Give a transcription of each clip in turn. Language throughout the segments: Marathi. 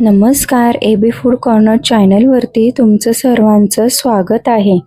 नमस्कार ए बी फूड कॉर्नर चॅनलवरती तुमचं सर्वांचं स्वागत आहे.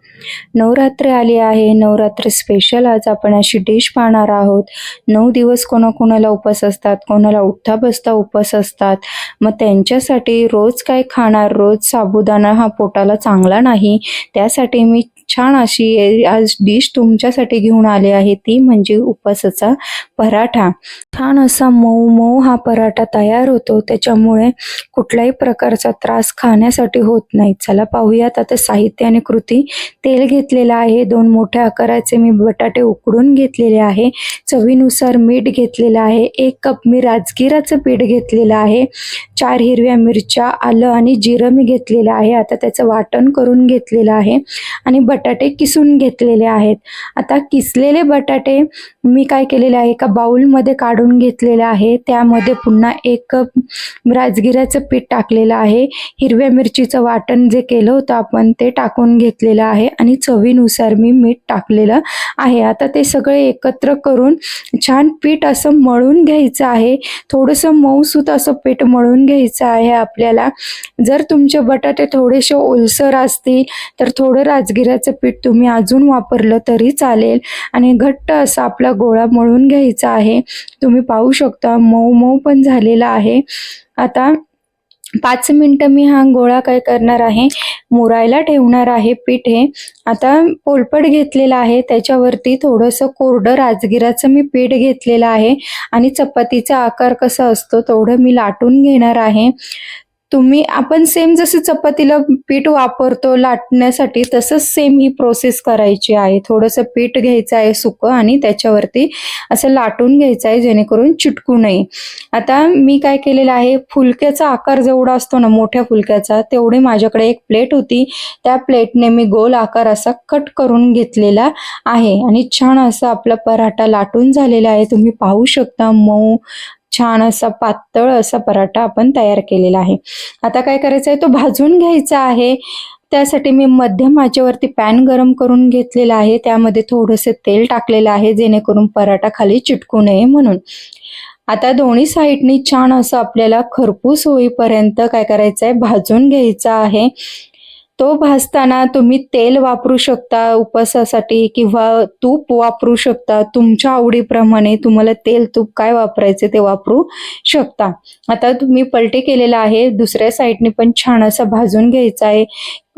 नवरात्र आली आहे. नवरात्र स्पेशल आज आपण अशी डिश पाहणार आहोत. नऊ दिवस कोणाकोणाला उपास असतात कोणाला उठता बसता उपास असतात. मग त्यांच्यासाठी रोज काय खाणार रोज साबुदाणा हा पोटाला चांगला नाही. त्यासाठी मी छान अशी आज डिश तुमच्यासाठी घेऊन आले आहे ती म्हणजे उपवासाचा पराठा. छान असा मऊ मऊ हा पराठा तयार होतो. त्याच्यामुळे कुठल्याही प्रकारचा त्रास खाण्यासाठी होत नाही. चला पाहूयात आता साहित्य आणि कृती. तेल घेतलेलं आहे. दोन मोठ्या आकाराचे मी बटाटे उकडून घेतलेले आहे. चवीनुसार मीठ घेतलेलं आहे. एक कप मी राजगिराचं पीठ घेतलेलं आहे. चार हिरव्या मिरच्या आलं आणि जिरं मी घेतलेलं आहे. आता त्याचं वाटण करून घेतलेलं आहे. आणि बटाटे किसून घेतलेले आहेत. आता किसलेले बटाटे मी काय केलेले आहे एका बाउलमध्ये काढून घेतलेले आहे. त्यामध्ये पुन्हा एक कप राजगिऱ्याचं पीठ टाकलेलं आहे. हिरव्या मिरचीचं वाटण जे केलं होतं आपण ते टाकून घेतलेलं आहे आणि चवीनुसार मी मीठ टाकलेलं आहे. आता ते सगळे एकत्र करून छान पीठ असं मळून घ्यायचं आहे. थोडंसं मऊसूत असं पीठ मळून घ्यायचं आहे आपल्याला. जर तुमचे बटाटे थोडेसे ओलसर असतील तर थोडं राजगिऱ्याचं पीठ तुम्ही अजून वापरलं तरी चालेल. आणि घट्ट असं आपलं गोळा मळून घ्यायचा आहे. तुम्ही पाहू शकता मऊ मऊ पण झालेला आहे. आता पाच मिनटं मी हा गोळा काय करणार आहे? मुरायला ठेवणार आहे पीठ हे. आता पोलपट घेतलेला आहे. त्याच्यावरती थोडंसं कोरडं राजगिराचं मी पीठ घेतलेलं आहे. आणि चपातीचा आकार कसा असतो तेवढं मी लाटून घेणार आहे. तुम्ही आपण सेम जसं चपातीला पीठ वापरतो लाटण्यासाठी तसंच सेम ही प्रोसेस करायची आहे. थोडंसं पीठ घ्यायचं आहे सुकं आणि त्याच्यावरती असं लाटून घ्यायचं आहे जेणेकरून चिटकू नये. आता मी काय केलेलं आहे फुलक्याचा आकार जेवढा असतो ना मोठ्या फुलक्याचा तेवढी माझ्याकडे एक प्लेट होती. त्या प्लेटने मी गोल आकार असा कट करून घेतलेला आहे. आणि छान असा आपला पराठा लाटून झालेला आहे. तुम्ही पाहू शकता मऊ छान असा पातळ असा पराठा आपण तयार केलेला आहे. आता काय करायचं आहे तो भाजून घ्यायचा आहे. त्यासाठी मी मध्यम आचेवरती पॅन गरम करून घेतलेला आहे. त्यामध्ये थोडंसं तेल टाकलेलं आहे जेणेकरून पराठा खाली चिटकू नये म्हणून. आता दोन्ही साईडनी छान असं आपल्याला खरपूस होईपर्यंत काय करायचं आहे भाजून घ्यायचं आहे. तो भाजताना तुम्ही तेल वापरू शकता उपवासासाठी किंवा तूप वापरू शकता. तुमच्या आवडीप्रमाणे तुम्हाला तेल तूप काय वापरायचे ते वापरू शकता. आता तुम्ही पलटे केलेला आहे. दुसऱ्या साईडने पण छान असं भाजून घ्यायचं आहे.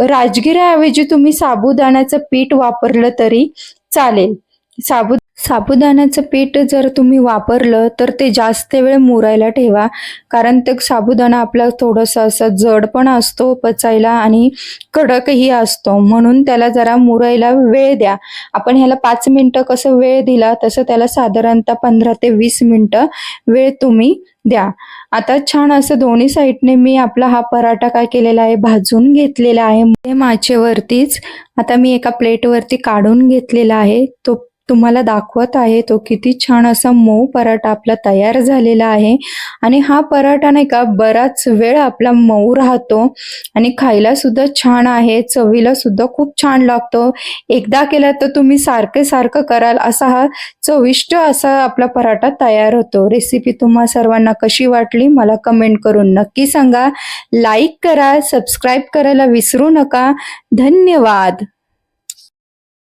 राजगिऱ्याऐवजी तुम्ही साबुदाण्याचं पीठ वापरलं तरी चालेल. साबु साबुदाण्याचं पीठ जर तुम्ही वापरलं तर ते जास्त वेळ मुरायला ठेवा. कारण ते साबुदाणा आपला थोडंसं असं जड पण असतो पचायला आणि कडकही असतो. म्हणून त्याला जरा मुरायला वेळ द्या. आपण ह्याला पाच मिनटं कसं वेळ दिला तसं त्याला साधारणतः पंधरा ते वीस मिनटं वेळ तुम्ही द्या. आता छान असं दोन्ही साईडने मी आपला हा पराठा काय केलेला आहे भाजून घेतलेला आहे. माचेवरतीच आता मी एका प्लेटवरती काढून घेतलेला आहे. तो तुम्हाला दाखवत आहे तो किती छान असा मऊ पराठा आपला तयार झालेला आहे. आणि हा पराठा नाही का बराच वेळ आपला मऊ राहतो आणि खायला सुद्धा छान आहे चवीला सुद्धा खूप छान लागतो. एकदा केला तर तुम्ही सारखे सारखं कराल असा हा चविष्ट असा आपला पराठा तयार होतो. रेसिपी तुम्हा सर्वांना कशी वाटली मला कमेंट करून नक्की सांगा. लाईक करा सबस्क्राईब करायला विसरू नका. धन्यवाद.